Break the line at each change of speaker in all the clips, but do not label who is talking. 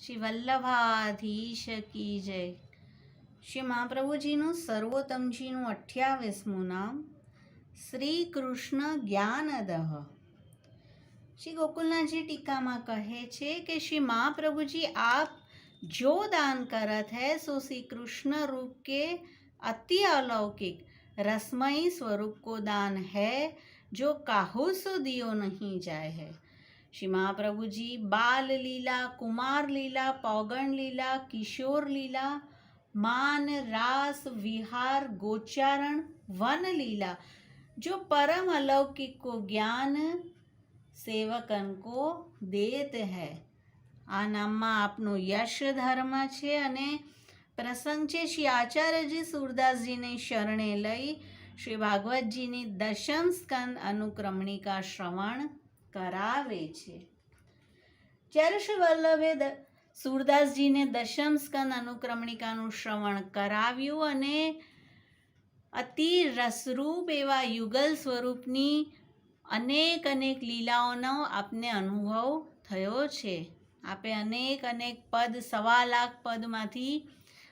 શ્રી વલ્લભાધીશ કી જય શ્રી મહાપ્રભુજીનું સર્વોત્તમજીનું અઠ્યાવીસમું નામ શ્રી કૃષ્ણ જ્ઞાનદહ શ્રી ગોકુલનાથજી ટીકામાં કહે છે કે શ્રી મહાપ્રભુજી આપ जो दान करत है सो श्री कृष्ण रूप के अति अलौकिक रसमयी स्वरूप को दान है जो काहू सो दियो नहीं जाए है श्री महाप्रभु जी बाल लीला कुमार लीला पौगण लीला किशोर लीला मान रास विहार गोचारण वन लीला जो परम अलौकिक को ज्ञान सेवकन को देत है આ નામમાં આપનો યશ ધર્મ છે અને પ્રસંગ છે શ્રી આચાર્યજી સુરદાસજીને શરણે લઈ શ્રી ભાગવતજીની દશમ સ્કંદ અનુક્રમણિકા શ્રવણ કરાવે છે. જ્યારે શ્રી વલ્લભે સુરદાસજીને દશમ સ્કંદ અનુક્રમણિકાનું શ્રવણ કરાવ્યું અને અતિ રસરૂપ એવા યુગલ સ્વરૂપની અનેક અનેક લીલાઓનો આપને અનુભવ થયો છે. આપે અનેક અનેક પદ, સવા લાખ પદમાંથી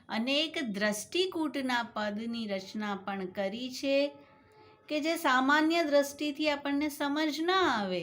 અનેક દ્રષ્ટિકૂટના પદની રચના પણ કરી છે કે જે સામાન્ય દ્રષ્ટિથી આપણને સમજ ના આવે.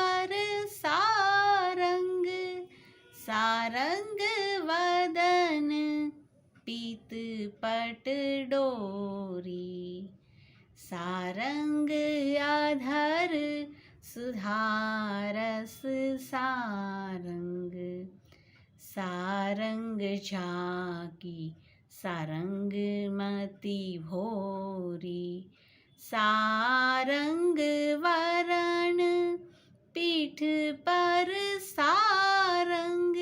પટ ડોરી સારંગ આધર સુધારસ સારંગ સારંગ જાગી સારંગ મતી ભોરી સારંગ વરણ પીઠ પર સારંગ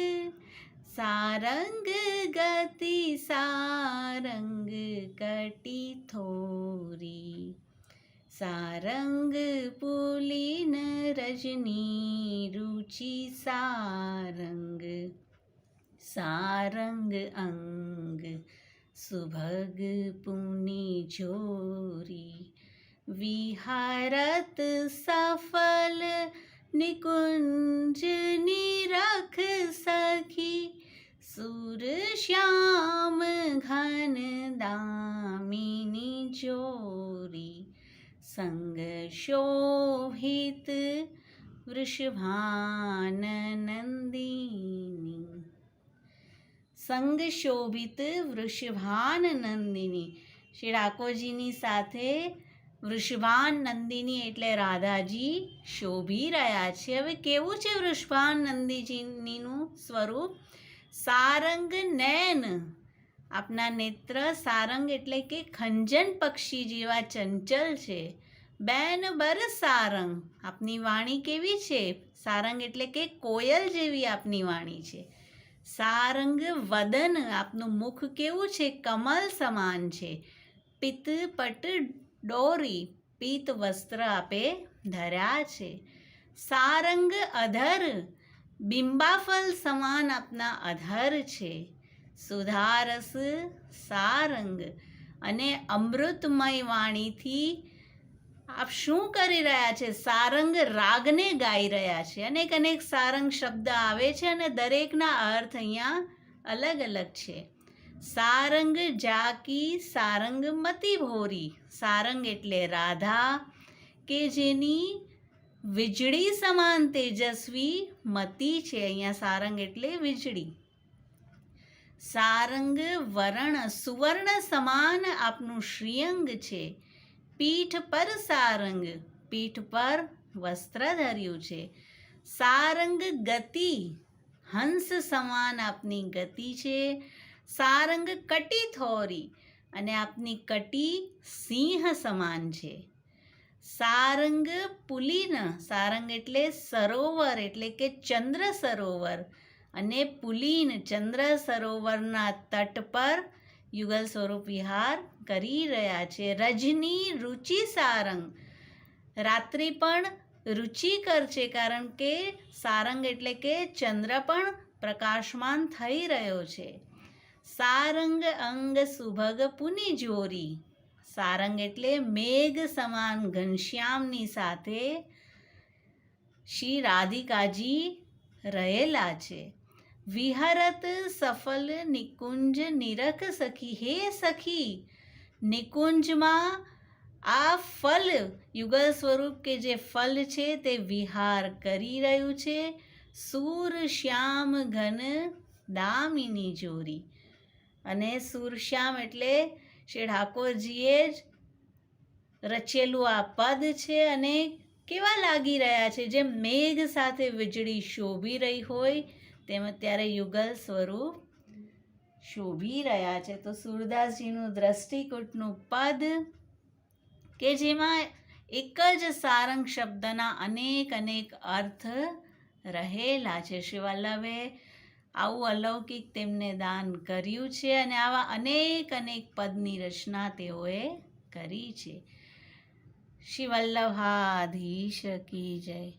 સારંગ ગતિ સારંગ કટી થોરી સારંગ પુલિન રજની રુચિ સારંગ સારંગ અંગ સુભગ પુની જોરી વિહારત સફલ નિકુંજ નિરખ સખી સુર શ્યામ ઘન દામિની ચોરી સંગ શોભિત વૃષભાન નંદિની સંગ શોભિત વૃષભાન નંદિની શ્રી ડાકોરજીની સાથે વૃષભાન નંદિની એટલે રાધાજી શોભી રહ્યા છે. હવે કેવું છે વૃષભાન નંદીજીનું સ્વરૂપ? સારંગ નૈન આપના નેત્ર સારંગ એટલે કે ખંજન પક્ષી જેવા ચંચલ છે. બેન બર સારંગ. આપની વાણી કેવી છે? સારંગ એટલે કે કોયલ જેવી આપની વાણી છે. સારંગ વદન. આપનું મુખ કેવું છે? કમલ સમાન છે. પિત્ત પટ ડોરી. પીત વસ્ત્ર આપે ધર્યા છે. સારંગ અધર. બિંબાફલ સમાન આપના અધર છે. સુધારસ, સારંગ અને અમૃતમય વાણીથી આપ શું કરી રહ્યા છે? સારંગ રાગને ગાઈ રહ્યા છે. અનેક અનેક સારંગ શબ્દ આવે છે અને દરેકના અર્થ અહીંયા અલગ અલગ છે. સારંગ જાકી, સારંગ મતી ભોરી સારંગ એટલે રાધા કે જેની વીજળી સમાન તેજસ્વી મતી છે. અહીંયા સારંગ એટલે વીજળી. સારંગ, વરણ, સુવર્ણ સમાન આપનું શ્રીઅંગ છે. પીઠ પર સારંગ, પીઠ પર વસ્ત્ર ધર્યું છે. સારંગ ગતિ, હંસ સમાન આપની ગતિ છે. સારંગ કટી થોરી અને આપની કટી સિંહ સમાન છે. સારંગ પુલિન. સારંગ એટલે સરોવર, એટલે કે ચંદ્ર સરોવર. અને પુલિન ચંદ્ર સરોવરના તટ પર યુગલ સ્વરૂપ વિહાર કરી રહ્યા છે. રજની રુચિ સારંગ. રાત્રિ પણ રુચિકર છે કારણ કે સારંગ એટલે કે ચંદ્ર પણ પ્રકાશમાન થઈ રહ્યો છે. સારંગ અંગ સુભગ પુની જોરી સારંગ એટલે મેઘ સમાન ઘનશ્યામની સાથે શ્રી રાધિકાજી રહેલા છે. વિહરત સફલ નિકુંજ નિરખ સખી. હે સખી, નિકુંજમાં આ ફલ યુગલ સ્વરૂપ કે જે ફલ છે તે વિહાર કરી રહ્યું છે. સૂર શ્યામ ઘન દામિની જોરી. અને સુરશ્યામ એટલે શ્રી ઠાકોરજીએ જ રચેલું આ પદ છે અને કેવા લાગી રહ્યા છે? જેમ મેઘ સાથે વીજળી શોભી રહી હોય, તેમ ત્યારે યુગલ સ્વરૂપ શોભી રહ્યા છે. તો સુરદાસજીનું દ્રષ્ટિકૂટનું પદ, કે જેમાં એક જ સારંગ શબ્દના અનેક અનેક અર્થ રહેલા છે. શ્રી વલ્લભે આવું અલૌકિક તેમને દાન કર્યું છે અને આવા અનેક અનેક પદની રચના તેઓએ કરી છે. શ્રી વલ્લભાધીશ કી જય.